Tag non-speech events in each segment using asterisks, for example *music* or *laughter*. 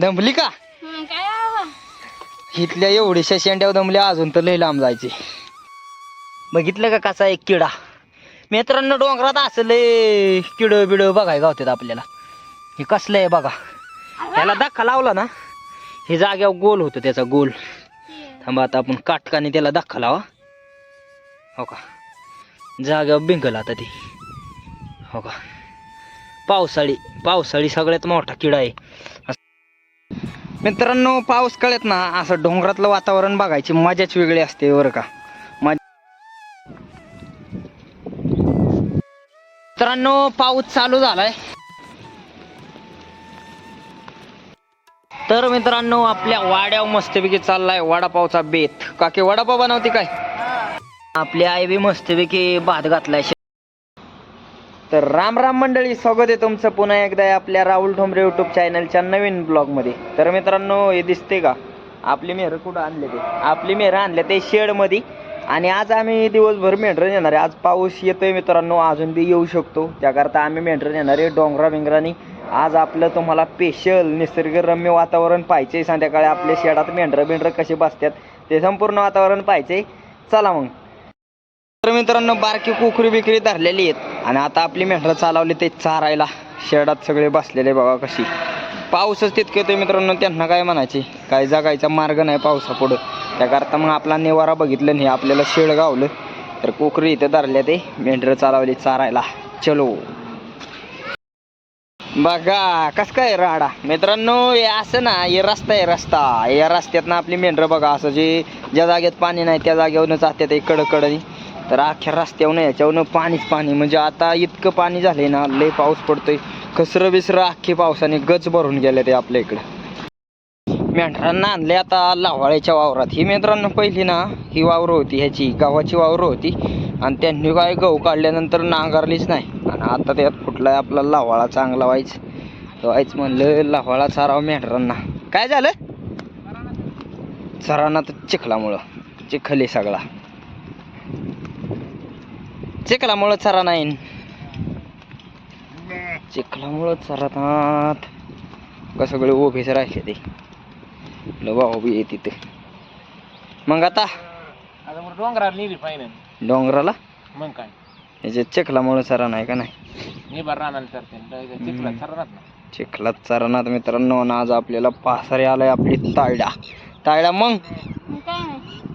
दमली का? हं, काय? इथल्या एवढ्याशा शेंड्यावर दमल्या अजून तर लय लांब जायचे. बघितलं का कसा एक किडा? मित्रांनो डोंगरात असं लय किड बिड बघाय गावतात आपल्याला. हे कसलं आहे बघा. त्याला धक्का लावला ना हे जाग्यावर गोल होतं त्याचा गोल. थांबा आता आपण काटकाने त्याला धक्का लावा. हो का? जाग्यावर बिंकल आता ते. हो का? पावसाळी पावसाळी सगळ्यात मोठा किडा आहे. मित्रांनो पाऊस कळत ना असं डोंगरातलं वातावरण बघायची मजाच वेगळी असते बरं का? मित्रांनो पाऊस चालू झालाय. तर मित्रांनो आपल्या वाड्यावर मस्तपैकी चाललाय वडापावचा बेत. काकी वडापाव बनवते काय? आपली आई बी मस्तपैकी भात घातलाय तर राम राम मंडळी स्वागत आहे तुमचं पुन्हा एकदा आपल्या राहुल ठोंबरे युट्यूब चॅनलच्या नवीन ब्लॉगमध्ये तर मित्रांनो हे दिसते का? आपली मेहरं कुठं आणले ते? आपली मेहरं आणले ते शेडमध्ये आणि आज आम्ही दिवसभर मेंढरं येणार आहे. आज पाऊस येतोय मित्रांनो अजून बी येऊ शकतो. त्याकरता आम्ही मेंढरं नेणार आहे डोंगरा बिंगरानी. आज आपलं तुम्हाला स्पेशल निसर्गरम्य वातावरण पाहिजे संध्याकाळी आपल्या शेडात मेंढरं बिंढरं कसे बसतात ते संपूर्ण वातावरण पाहिजे चला मग. तर मित्रांनो बारकी कुकरी बिकरी धरलेली आहेत. आणि आता आपली मेंढरं चालवली ते चारायला. शेडात सगळे बसलेले बाबा कशी. पाऊसच तितके होते मित्रांनो त्यांना काय म्हणायचे? काय जगायचा मार्ग नाही पावसापुढं. त्याकरता मग आपला निवारा बघितलं नाही आपल्याला शेड गावलं. तर कोकरी इथं धरल्या ते मेंढरं चालवली चारायला. चलो. बघा कस काय राडा? मित्रांनो हे असं ना हे रस्ता आहे रस्ता. या रस्त्यात ना आपली मेंढरं बघा असं जे ज्या जागेत पाणी नाही त्या जागेवरनं जातात ते कडकडनी तर अख्ख्या रस्त्यावर याच्यावरनं पाणीच पाणी. म्हणजे आता इतकं पाणी झालंय ना लय पाऊस पडतोय. कसरं बिसरं अख्खे पावसाने गच भरून गेले ते आपल्या इकडं. मेंढरांना आणले आता लावाळ्याच्या वावरात. ही मेंढरांना पहिली ना ही वावरं होती ह्याची गव्हाची वावरं होती. आणि त्यांनी काय गहू काढल्यानंतर नांगरलीच नाही. आणि आता त्यात फुटलाय आपला लावाळा चांगला व्हायचं. तर व्हायचं म्हणलं लावाळा चाराव मेंढरांना. काय झालं? चरांना तर चिखलामुळं चिखल आहे सगळा. चिखलामुळं चरा नाही चिखलामुळं चरतात. का सगळे उभेच राहिले ते. लवा उभी आहे तिथे. मग आता? आता मग डोंगरावर नेली पाहिजे डोंगराला? मग काय? याच्या चिखलामुळं चरा नाही का नाही? निभार राहणार तर चिखला ना. चिखलात चरणात मित्रांनो आज आपल्याला पासारे आलाय आपली तायडा. तायडा मग?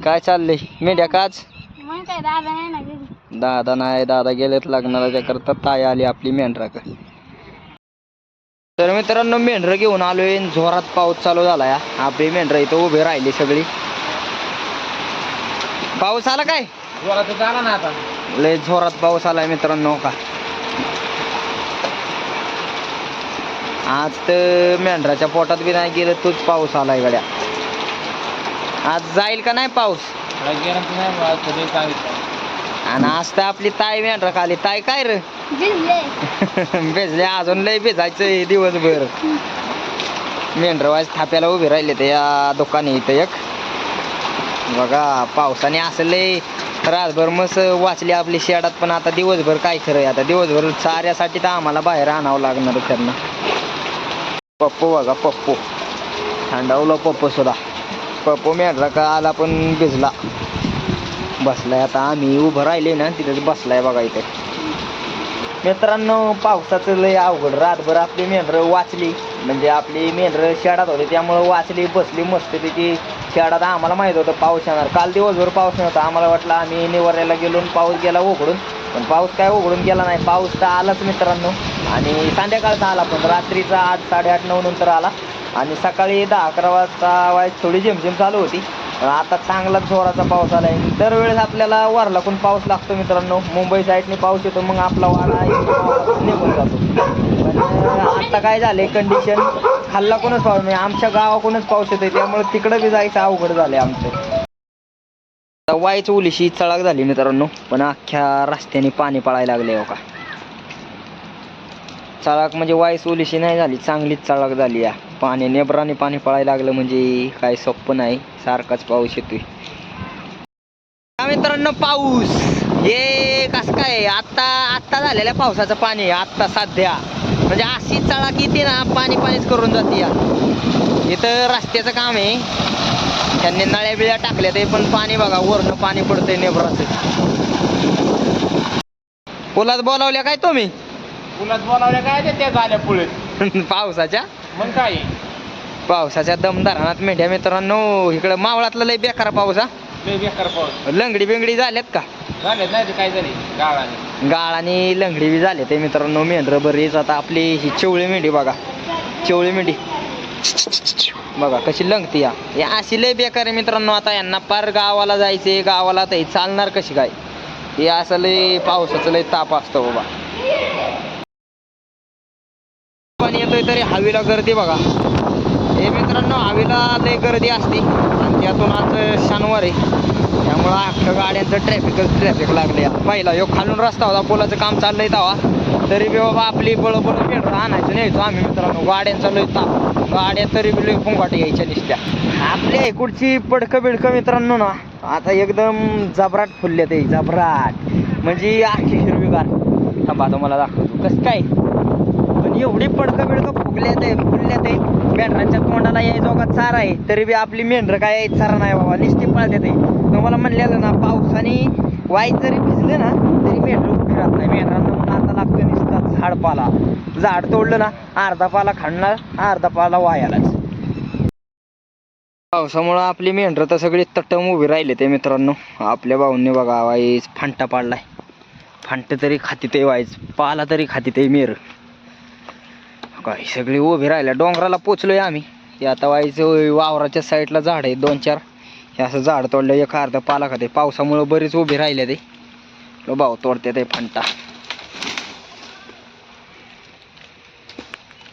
काय? चाललंय? मेंढ्या काच मग काय दादा नाही ना दादा नाही दादा गेलेत लग्नाला त्याकरता ताई आली आपली मेंढराक तर मित्रांनो मेंढरं घेऊन आलोय जोरात पाऊस चालू झालाय. आपली मेंढरं इथं उभे राहिली सगळी. पाऊस आला काय? जोरात झाला ना आता. लय जोरात पाऊस आलाय मित्रांनो का? आज तर मेंढराच्या पोटात बी नाही गेलं तोच पाऊस आलाय गड्या. आज जाईल का नाही पाऊस? आणि आज तर आपली ताई मेंढरा खाली. ताई काय रे? भिजले. *laughs* अजून लय भिजायचं दिवसभर. मेंढरवाज थाप्याला उभे राहिले ते या दुकानी इथं एक. बघा पावसाने असं लय रातभर मस वाचली आपली शेडात पण आता दिवसभर काय खरं आता दिवसभर चाऱ्यासाठी तर आम्हाला बाहेर आणावं लागणार त्यांना. पप्पू बघा पप्पू. थंडावलं पप्पू सुद्धा. पप्पू मेंढरा का आला पण भिजला. बसलाय. आता आम्ही उभं राहिले ना तिथेच बसलाय बघा इथे. मित्रांनो पावसाचं लय अवघड. रातभर आपली मेंढरं वाचली. म्हणजे आपली मेंढरं शेडात होती त्यामुळं वाचली बसली मस्त तिची शेडात आम्हाला माहीत होतं पाऊस येणार. काल दिवसभर पाऊस नव्हता. आम्हाला वाटलं आम्ही निवाऱ्याला गेलो आणि पाऊस गेला उघडून. पण पाऊस काय उघडून गेला नाही. पाऊस तर आलाच मित्रांनो. आणि संध्याकाळचा आला पण रात्रीचा आठ साडेआठ नऊ नंतर आला. आणि सकाळी दहा अकरा वाजता थोडी झिमझिम चालू होती. आता चांगलाच जोराचा पाऊस आलाय. दरवेळेस आपल्याला वारलाकून पाऊस लागतो मित्रांनो. मुंबई साईडने पाऊस येतो मग आपला वारा निघून जातो. पण आता काय झालंय कंडिशन खाल्लाकूनच पाऊस म्हणजे आमच्या गावाकडूनच पाऊस येतोय त्यामुळे तिकडं बी जायचं अवघड झालंय आमचं. आता वाईच उलीशी चळाक झाली मित्रांनो पण अख्ख्या रस्त्याने पाणी पळायला लागले हो का? चळाक म्हणजे वाईस उलीशी नाही झाली चांगलीच चळाक झाली या. पाणी नेबराने पाणी पळायला लागलं म्हणजे काय सोपं नाही. सारखाच पाऊस येतोय. मित्रांनो पाऊस. हे कसं काय? आत्ता आत्ता झालेल्या पावसाचं पाणी आत्ता सध्या. म्हणजे अशी चळा की ती ना पाणी पाणीच करून जाते या. इथं रस्त्याचं काम आहे. त्यांनी नळ्या बिळ्या टाकल्या ते पण पाणी बघा वरनं पाणी पडतंय नेबराचं. पुलात बोलावल्या काय तुम्ही? पुलात बोलावल्या काय ते झाल्या पुढे *laughs* पावसाच्या? मग काय? पावसाच्या दमदारात मेंढ्या मित्रांनो इकडं मावळातला लय बेकार पाऊस हा. लय बेकार पाऊस. लंगडी बिंगडी झाल्यात का? झाले नाही ते काय झाले? गाळाने. गाळ आणि लंगडी बी झाले ते मित्रांनो मेंढरं बरीच आता आपली ही चिवळी मेंढी बघा. चिवळी मेंढी. बघा कशी लंगती या. हे अशी लय बेकार आहे मित्रांनो आता यांना पार गावाला जायचे गावाला तर हे चालणार कशी काय? हे असं लय पावसाचं लय ताप असतो बाबा. पाणी येतोय तरी हवेला गर्दी बघा. हे मित्रांनो हवेला लय गर्दी असते. आणि त्यातून आज शनिवार आहे. त्यामुळं अख्खं गाड्यांचं ट्रॅफिकच ट्रॅफिक लागले पहिला यो खालून रस्ता होता पुलाचं काम चाललंय तेव्हा तरी बी बाबा आपली बळबळ बळ पेंढर आणायचं न्यायचो आम्ही मित्रांनो. गाड्यांचा लय ताप. गाड्या तरी बी लय पुंगाट यायच्या निसत्या. आपल्या इकडची पडकं बिडकं मित्रांनो ना आता एकदम जबराट फुलले ते जबराट. म्हणजे आखी हिरवीगार. थांबा तुम्हाला दाखवतो. कसं काय? एवढी पडकं बिडकं फुगल्यात आहे फुलल्यात आहे. मेंढरांच्या तोंडाला यायचो का चारा आहे. तरी बी आपली मेंढर काय आहे चारा नाही बाबा. निस्ती पळतात आहे. तुम्हाला म्हणलेलं ना पावसाने वाईट जरी भिजलं ना तरी मेंढर उभी राहत नाही. मेंढरांना आता लागतं झाड झाडपाला. झाड तोडलं ना अर्धा पाला खाणार अर्धा पाला वायालाच. पावसामुळं आपली मेंढरं तर सगळी तटम उभी राहिले ते मित्रांनो. आपल्या भाऊंनी बघा वाईज फांटा पाडलाय. फांट तरी खाती ते वाईज पाला तरी खाती ते मेर काय सगळी उभी राहिल्या. डोंगराला पोचलोय आम्ही. आता वाईचं वावराच्या साईडला झाड आहे दोन चार. हे असं झाड तोडलं एक अर्धा पाला खाते. पावसामुळं बरीच उभी राहिले ते. लो भाऊ तोडते ते फंटा.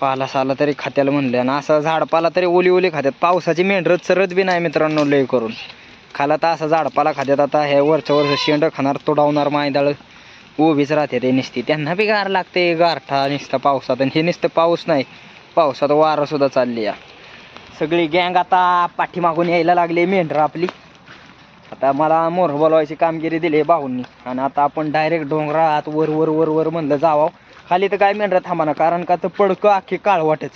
पाला साला तरी खात्याला म्हणलं आणि असं झाडपाला तरी ओली ओली खात्यात. पावसाची मेंढरं चरत बी नाही मित्रांनो लय करून. खाला तर असं झाडपाला खात्यात. आता हे वरच्या वर्ष शेंड खाणार तोडावणार मायदाळ. उभीच राहते ते नुसती. त्यांना बी गार लागते गारठा नुसतं पावसात. आणि हे नुसतं पाऊस नाही पावसात वारं सुद्धा चालली या. सगळी गँग आता पाठीमागून यायला लागली मेंढरं आपली. आता मला मोर बोलवायची कामगिरी दिली भाऊंनी. आणि आता आपण डायरेक्ट डोंगरात वर वर वर वर म्हणलं जावं खाली तर काय मेंढरं थांबाना कारण का तर पडकं अख्खी काळ वाटच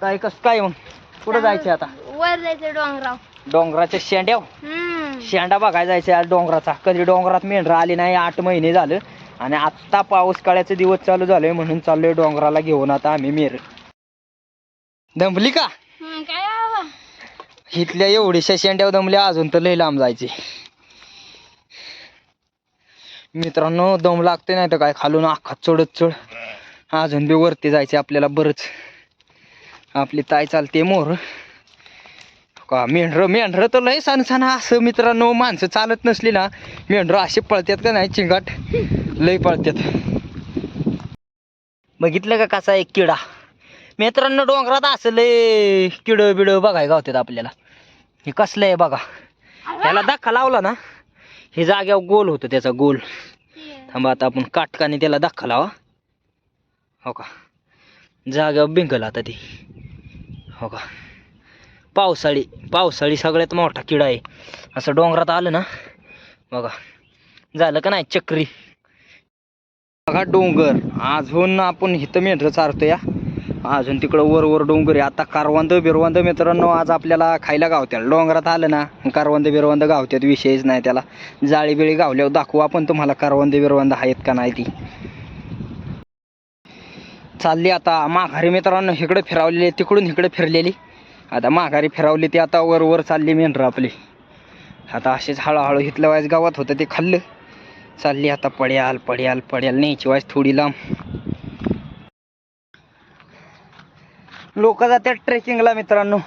काय कसं काय मग? कुठं जायचं आता? वर जायचं डोंगराव. डोंगराच्या शेंड्याव शेंडा बघायला जायचं आज डोंगराचा. कधी डोंगरात मेंढरं आली नाही आठ महिने झालं. आणि आत्ता पाऊस काळ्याचे दिवस चालू झाले म्हणून चाललोय डोंगराला घेऊन आता आम्ही मेर दमली का? इथल्या एवढ्याशा शेंड्यावर दमल्या अजून तर लई लांब जायचे. मित्रांनो दम लागते नाही तर काय? खालून अख्खा चढत चढ. अजून बी वरती जायचे आपल्याला बरंच. आपली ताई चालते मोर. का मेंढरं मेंढरं तर लय सणसण असं मित्रांनो माणसं चालत नसली ना मेंढरं असे पळतात का नाही चिंगाट? लय पळतात. बघितलं का कसा एक किडा? मित्रांनो डोंगरात असं लय किड बिड बघाय गावतात आपल्याला. हे कसलं आहे बघा. त्याला धक्का लावला ना हे जाग्यावर गोल होतं त्याचा गोल. थांबा आता आपण काटकाने त्याला धक्का लावा. हो का? जाग्यावर बिंकल आता ती. हो का? पावसाळी पावसाळी सगळ्यात मोठा किडा आहे. असं डोंगरात आलं ना बघा. झालं का नाही चक्री? बघा डोंगर. अजून आपण इथं मेंढरं चारतो या अजून तिकडं वर वर डोंगर आहे. आता कारवंद बिरवंद मित्रांनो आज आपल्याला खायला गावत्याला डोंगरात आलं ना कारवंद बिरवंद गावत्यात. विषयच नाही त्याला. जाळी बिळी गावल्यावर दाखवू आपण तुम्हाला कारवंद बिरवंद आहेत का नाही ती. चालली आता माघारी मित्रांनो इकडे फिरावलेली तिकडून इकडे फिरलेली. आता माघारी फिरावली ती आता वर वर चालली मेंढरं आपली. आता असेच हळूहळू इथलं वायस गावात होतं ते खाल्लं. चालली आता पड्याल पड्याल पड्याल न्यायची वायस थोडी लांब. लोक जातात ट्रेकिंगला मित्रांनो.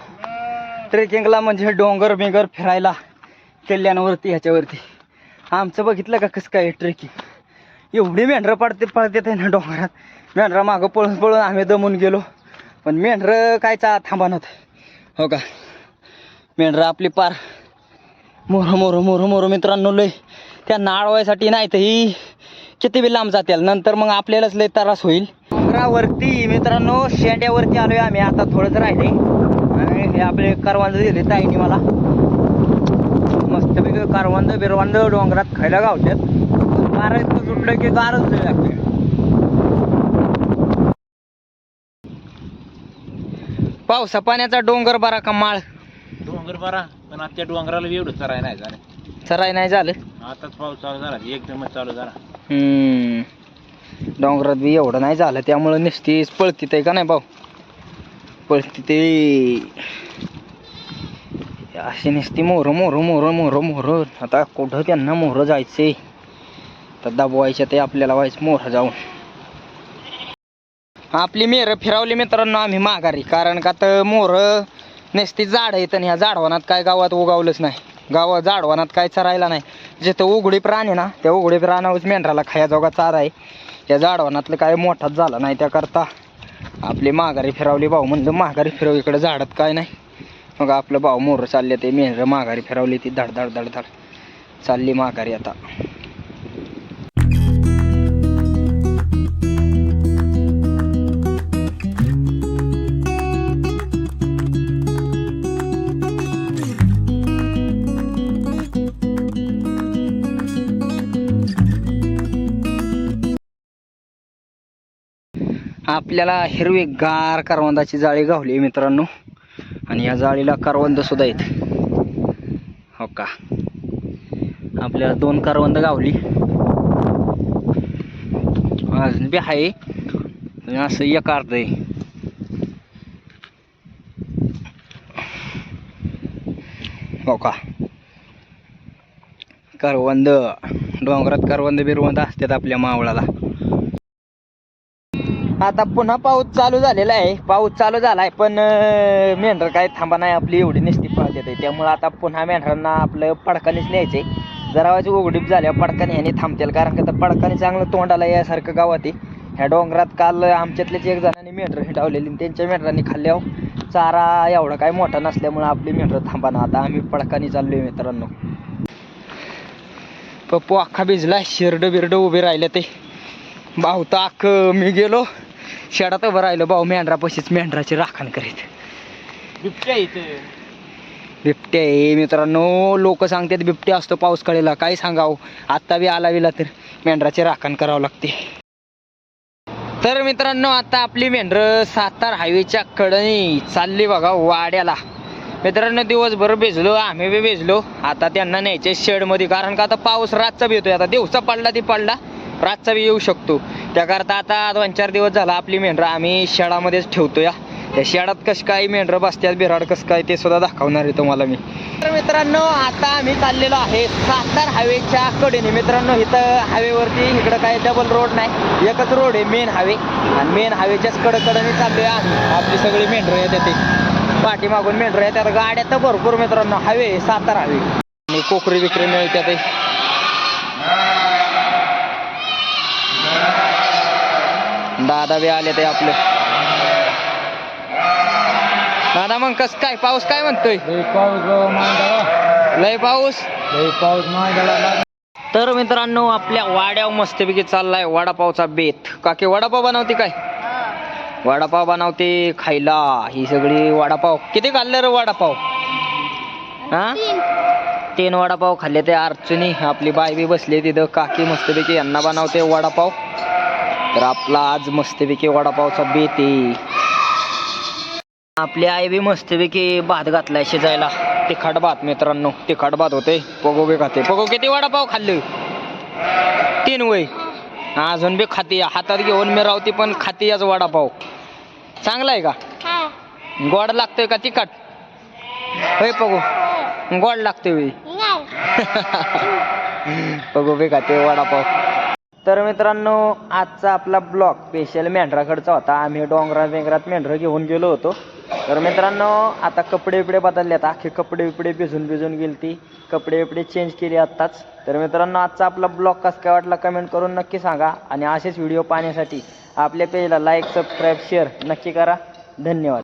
ट्रेकिंगला म्हणजे डोंगर बिंगर फिरायला किल्ल्यांवरती ह्याच्यावरती. आमचं बघितलं का कसं काय ट्रेकिंग? एवढी मेंढरं पडते पळते ना डोंगरात. मेंढरा मागं पळून पळून आम्ही दमून गेलो. पण मेंढरं काय चा नव्हतं हो का? मेंढरं आपली पार. मोर मोर मोर मोर मित्रांनो लय. त्यांना अडवायसाठी नाही तर ही किती बी लांब जातील. नंतर मग आपल्यालाच लय त्रास होईल. डोंगरावरती मित्रांनो शेंड्यावरती आलोय आम्ही. आता थोडंच राहिले. आणि हे आपले करवांद दिले ताईने मला. मस्तपैकी करवांद बिरवांद डोंगरात खायला गावतात गार सुटलं की गारच लागते पावसा पाण्याचा डोंगर बरा का माळ? डोंगर बरा पण आता त्या डोंगराला एवढं चराय नाही झालं. चराय नाही झालं? आताच पाऊस चालू झाला एकदमच चालू झाला. हम्म. डोंगरात बी एवढं नाही झालं त्यामुळं नुसती पळतीत आहे का नाही भाऊ? पळती ते अशी नुसती मोहरं मोहरं मोहरं मोहरं मोहरं आता कुठं त्यांना मोहरं जायचे तर दबवायच्या ते आपल्याला व्हायचं मोहरं जाऊन. आपली मेरं फिरावली मित्रांनो आम्ही माघारी. कारण का तर मोर नसती झाड आहेत आणि ह्या झाडवानात काय गावात उगावलंच नाही. गावात झाडवानात काय चरायला नाही. जिथं उघडी प्राणी ना त्या उघडी प्राणावरच मेंढराला खायाजोगा चारा आहे. त्या झाडवानातलं काय मोठाच झाला नाही त्याकरता आपली माघारी फिरावली भाऊ म्हणलं माघारी फिरव इकडं झाडात काय नाही. मग आपलं भाऊ मोर चालले ते मेंढरं माघारी फिरवली ती धड धड धड धड चालली माघारी आता. आपल्याला हिरवी गार करवंदाची जाळी गावली मित्रांनो. आणि या जाळीला करवंद सुद्धा आहेत. हो का? आपल्याला दोन करवंद गावली. अजून बी आहे. असं एक अर्ध आहे. हो का? करवंद. डोंगरात करवंद बिरवंद असतात आपल्या मावळाला. आता पुन्हा पाऊस चालू झालेला आहे. पाऊस चालू झाला आहे पण मेंढर काय थांबा नाही आपली एवढी निस्ती पळत येते. त्यामुळे आता पुन्हा मेंढरांना आपलं पडकानीच न्यायचे जरा वेळची उघडीप झाल्यावर पडकानी ह्याने थांबतील. कारण का तर पडकानी चांगलं तोंडाला यासारखं गावात. आहे ह्या डोंगरात काल आमच्यातलेच एक जणांनी मेंढर हिंडावलेली त्यांच्या मेंढरांनी खाल्ल्यावर चारा एवढा काय मोठा नसल्यामुळं आपली मेंढर थांबा ना. आता आम्ही पडकानी आहे मित्रांनो. पप्पू अख्खा भिजला शिरडं बिरडं उभे राहिले ते. भाऊ तर अख्खं मी गेलो. शेडात उभं राहिलो भाऊ मेंढरापाशीच मेंढराची राखण करीत. बिबट्या इथं. बिबट्या आहे मित्रांनो लोक सांगतात बिबट्या असतो पाऊस कळेला काय सांगावं? आत्ता बी आला विला तर मेंढराची राखण करावं लागते. तर मित्रांनो आता आपली मेंढरं सातार हायवेच्या कडनी चालली बघा वाड्याला. मित्रांनो दिवसभर भिजलो आम्ही बी भिजलो. आता त्यांना न्यायचे शेडमध्ये कारण का आता पाऊस रातचा बी येतोय. आता दिवसा पडला ती पडला. रातचा बी येऊ शकतो. त्याकरता आता दोन चार दिवस झाला आपली मेंढरं आम्ही शेडामध्येच ठेवतो या त्या शेडात कसं काय मेंढरं बसतात बिराड कसं काय ते सुद्धा दाखवणार आहे तुम्हाला मी. तर मित्रांनो आता आम्ही चाललेलो आहे सातार हायवेच्या कडेने. मित्रांनो इथं हायवेवरती इकडं काय डबल रोड नाही एकच रोड आहे मेन हायवे. आणि मेन हायवेच्याच कडकडने चाललोय आम्ही. आपली सगळी मेंढरं येते ते. पाठीमागून मेंढरं येतात. गाड्या तर भरपूर मित्रांनो हायवे सातार हायवे. आणि कोकरी विक्री मिळतात दादा बी आले ते आपले. दादा मग कस काय? पाऊस काय म्हणतोय? पाऊस मांडला लय पाऊस? पाऊस मांडला तर मित्रांनो आपल्या वाड्यावर मस्तपैकी चाललाय वडापावचा बेत. काकी वडापाव बनवते काय? वडापाव बनवते खायला. ही सगळी वडापाव. किती खाल्लं रे वडापाव? हा? तीन वडापाव खाल्ले ते अर्चनी. आपली बाय बी बसली तिथं. काकी मस्तपैकी यांना बनवते वडापाव. तर आपला आज मस्तपैकी वडापावचा बेत आहे. आपली आई बी मस्तपैकी भात घातलाय शिजायला. तिखट भात मित्रांनो तिखट भात होते. पगो बी खाते. पगो किती वडापाव खाल्ले? तीन वय. अजून बी खाते. हातात घेऊन मी रावते पण खाते याच वडापाव. चांगला आहे का? हा. गोड लागतोय का तिखट? होय पगो. गोड लागतोय बघू बे *laughs* खाते वडापाव. तर मित्रांनो आजचा आपला ब्लॉग स्पेशल मेंढराकडचा होता. आम्ही डोंगरा बेंगरात मेंढरं घेऊन गेलो होतो. तर मित्रांनो आता कपडे बिपडे बदलले आता अख्खे कपडे बिपडे भिजून भिजून गेली ती कपडे बिपडे चेंज केले आत्ताच. तर मित्रांनो आजचा आपला ब्लॉग कसं काय वाटला कमेंट करून नक्की सांगा. आणि असेच व्हिडिओ पाहण्यासाठी आपल्या पेजला लाईक सबस्क्राईब शेअर नक्की करा. धन्यवाद.